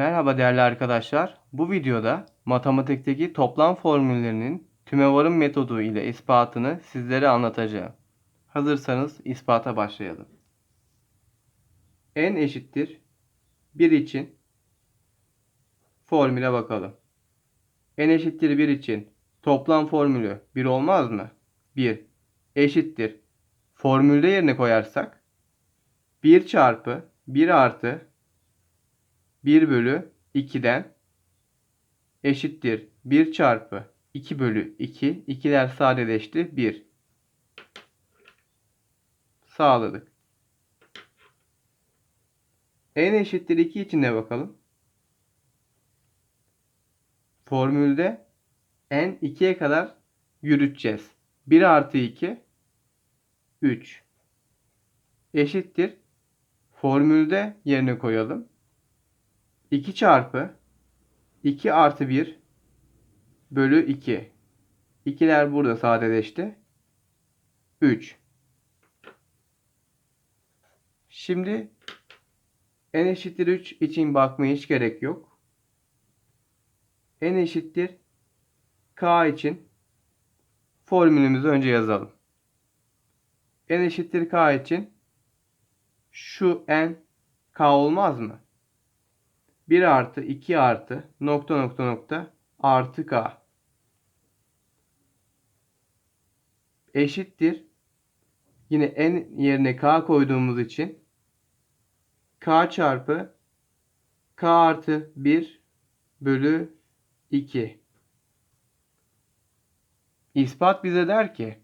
Merhaba değerli arkadaşlar. Bu videoda matematikteki toplam formüllerinin tümevarım metodu ile ispatını sizlere anlatacağım. Hazırsanız ispata başlayalım. n eşittir 1 için formüle bakalım. n eşittir 1 için toplam formülü 1 olmaz mı? 1 eşittir. Formülde yerine koyarsak 1 çarpı 1 artı 1 bölü 2'den eşittir 1 çarpı 2 bölü 2. 2'ler sadeleşti 1. Sağladık. n eşittir 2 için de bakalım. Formülde n 2'ye kadar yürüteceğiz. 1 artı 2 3 eşittir. Formülde yerine koyalım. 2 çarpı 2 artı 1 bölü 2. 2'ler burada sadeleşti. 3. Şimdi n eşittir 3 için bakmaya hiç gerek yok. n eşittir k için formülümüzü önce yazalım. n eşittir k için şu n k olmaz mı? 1 artı 2 artı nokta nokta nokta artı k eşittir. Yine n yerine k koyduğumuz için k çarpı k artı 1 bölü 2. İspat bize der ki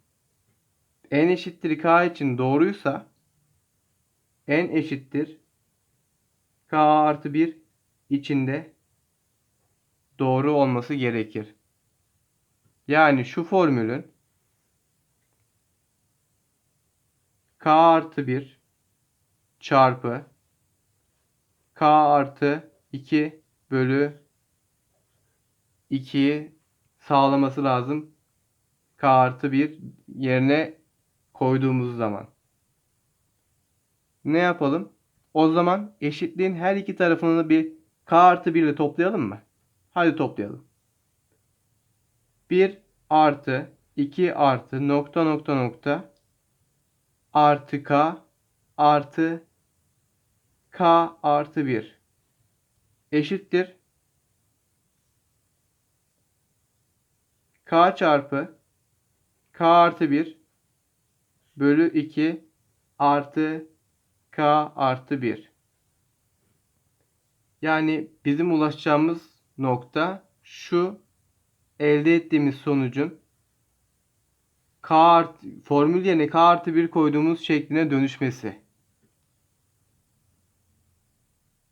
n eşittir k için doğruysa n eşittir k artı 1 içinde doğru olması gerekir. Yani şu formülün k artı 1 çarpı k artı 2 bölü 2'yi sağlaması lazım. k artı 1 yerine koyduğumuz zaman. Ne yapalım? O zaman eşitliğin her iki tarafını bir k artı 1 ile toplayalım mı? Hadi toplayalım. 1 artı 2 artı nokta nokta nokta artı k artı k artı 1 eşittir. k çarpı k artı 1 bölü 2 artı k artı 1. Yani bizim ulaşacağımız nokta şu elde ettiğimiz sonucun k artı, formül yerine k artı 1 koyduğumuz şekline dönüşmesi.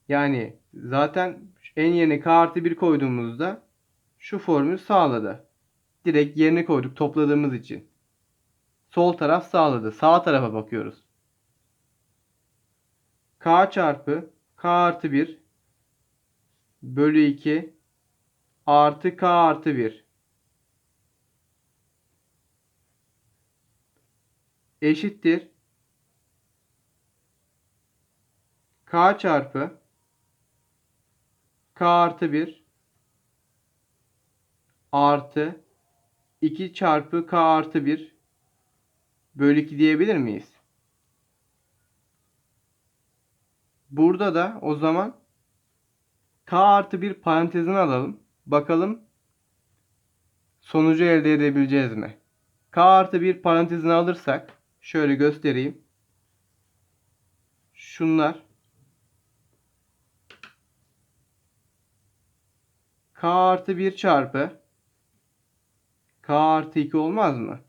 Yani zaten en yerine k artı 1 koyduğumuzda şu formül sağladı. Direkt yerine koyduk topladığımız için. Sol taraf sağladı. Sağ tarafa bakıyoruz. k çarpı k artı 1 bölü 2 artı k artı 1 eşittir k çarpı k artı 1 artı 2 çarpı k artı 1 bölü 2 diyebilir miyiz? Burada da o zaman k artı bir parantezini alalım. Bakalım sonucu elde edebileceğiz mi? k artı bir parantezini alırsak şöyle göstereyim. Şunlar k artı 1 çarpı k artı 2 olmaz mı?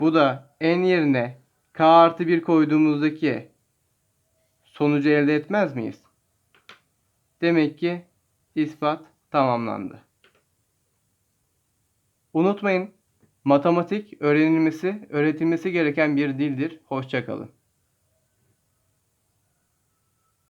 Bu da n yerine k artı 1 koyduğumuzdaki sonucu elde etmez miyiz? Demek ki ispat tamamlandı. Unutmayın matematik öğrenilmesi, öğretilmesi gereken bir dildir. Hoşçakalın.